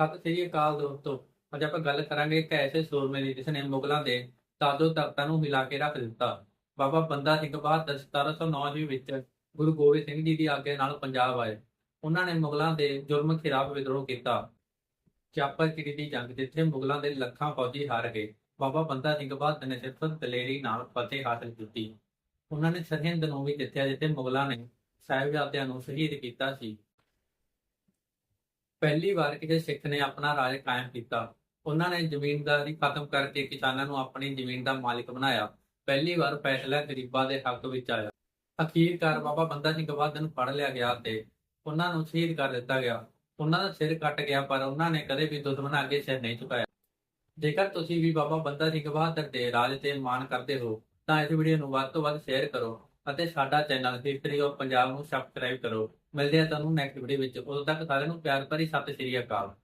ਸਤਿ ਸ੍ਰੀ ਅਕਾਲ ਦੋਸਤੋ। ਅੱਜ ਆਪਾਂ ਗੱਲ ਕਰਾਂਗੇ ਇੱਕ ਐਸੇ ਸੂਰਮੇ ਦੀ ਜਿਸ ਨੇ ਮੁਗਲਾਂ ਦੇ ਤਾਜੋ ਤਖਤਾਂ ਨੂੰ ਹਿਲਾ ਕੇ ਰੱਖ ਦਿੱਤਾ। ਬਾਬਾ ਬੰਦਾ ਸਿੰਘ ਬਹਾਦਰ 1709 ਈਸਵੀ ਵਿੱਚ ਗੁਰੂ ਗੋਬਿੰਦ ਸਿੰਘ ਜੀ ਦੀ ਆਗਿਆ ਨਾਲ ਪੰਜਾਬ ਆਏ। ਉਹਨਾਂ ਨੇ ਮੁਗਲਾਂ ਦੇ ਜ਼ੁਲਮ ਖਿਲਾਫ ਵਿਦਰੋਹ ਕੀਤਾ। ਚਾਪਰ ਕਿਰੀ ਦੀ ਜੰਗ ਜਿੱਥੇ ਮੁਗਲਾਂ ਦੇ ਲੱਖਾਂ ਫੌਜੀ ਹਾਰ ਗਏ, ਬਾਬਾ ਬੰਦਾ ਸਿੰਘ ਬਹਾਦਰ ਨੇ ਸਿਰਫ ਦਲੇਰੀ ਨਾਲ ਫਤਿਹ ਹਾਸਲ ਕੀਤੀ। ਉਹਨਾਂ ਨੇ ਸਰਹਿੰਦ ਨੂੰ ਵੀ ਜਿੱਤਿਆ, ਜਿੱਥੇ ਮੁਗਲਾਂ ਨੇ ਸਾਹਿਬਜ਼ਾਦਿਆਂ ਨੂੰ ਸ਼ਹੀਦ ਕੀਤਾ ਸੀ। ਪਹਿਲੀ ਵਾਰ ਕਿਸੇ ਸਿੱਖ ਨੇ ਆਪਣਾ ਰਾਜ ਕਾਇਮ ਕੀਤਾ। ਉਹਨਾਂ ਨੇ ਜ਼ਮੀਨਦਾਰੀ ਖਤਮ ਕਰਕੇ ਕਿਸਾਨਾਂ ਨੂੰ ਆਪਣੀ ਜ਼ਮੀਨ ਦਾ ਮਾਲਿਕ ਬਣਾਇਆ। ਪਹਿਲੀ ਵਾਰ ਫੈਸਲਾ ਗਰੀਬਾਂ ਦੇ ਹੱਕ ਵਿੱਚ ਆਇਆ। ਅਖੀਰਕਾਰ ਬਾਬਾ ਬੰਦਾ ਸਿੰਘ ਬਹਾਦਰ ਨੂੰ ਫੜ ਲਿਆ ਗਿਆ ਤੇ ਉਹਨਾਂ ਨੂੰ ਸ਼ਹੀਦ ਕਰ ਦਿੱਤਾ ਗਿਆ। ਉਹਨਾਂ ਦਾ ਸਿਰ ਕੱਟ ਗਿਆ, ਪਰ ਉਹਨਾਂ ਨੇ ਕਦੇ ਵੀ ਦੁਸ਼ਮਣ ਅੱਗੇ ਸਿਰ ਨਹੀਂ ਝੁਕਾਇਆ। ਜੇਕਰ ਤੁਸੀਂ ਵੀ ਬਾਬਾ ਬੰਦਾ ਸਿੰਘ ਬਹਾਦਰ ਦੇ ਰਾਜ ਤੇ ਮਾਣ ਕਰਦੇ ਹੋ, ਤਾਂ ਇਸ ਵੀਡੀਓ ਨੂੰ ਵੱਧ ਤੋਂ ਵੱਧ ਸ਼ੇਅਰ ਕਰੋ ਅਤੇ ਸਾਡਾ ਚੈਨਲ ਹਿਸਟਰੀ ਆਫ ਪੰਜਾਬ ਨੂੰ ਸਬਸਕ੍ਰਾਈਬ ਕਰੋ। ਮਿਲਦੇ ਆ ਤੁਹਾਨੂੰ ਨੈਕਸਟ ਵੀਡੀਓ ਵਿੱਚ। ਉਦੋਂ ਤੱਕ ਸਾਰਿਆਂ ਨੂੰ ਪਿਆਰ ਭਰੀ ਸਤਿ ਸ਼੍ਰੀ ਅਕਾਲ।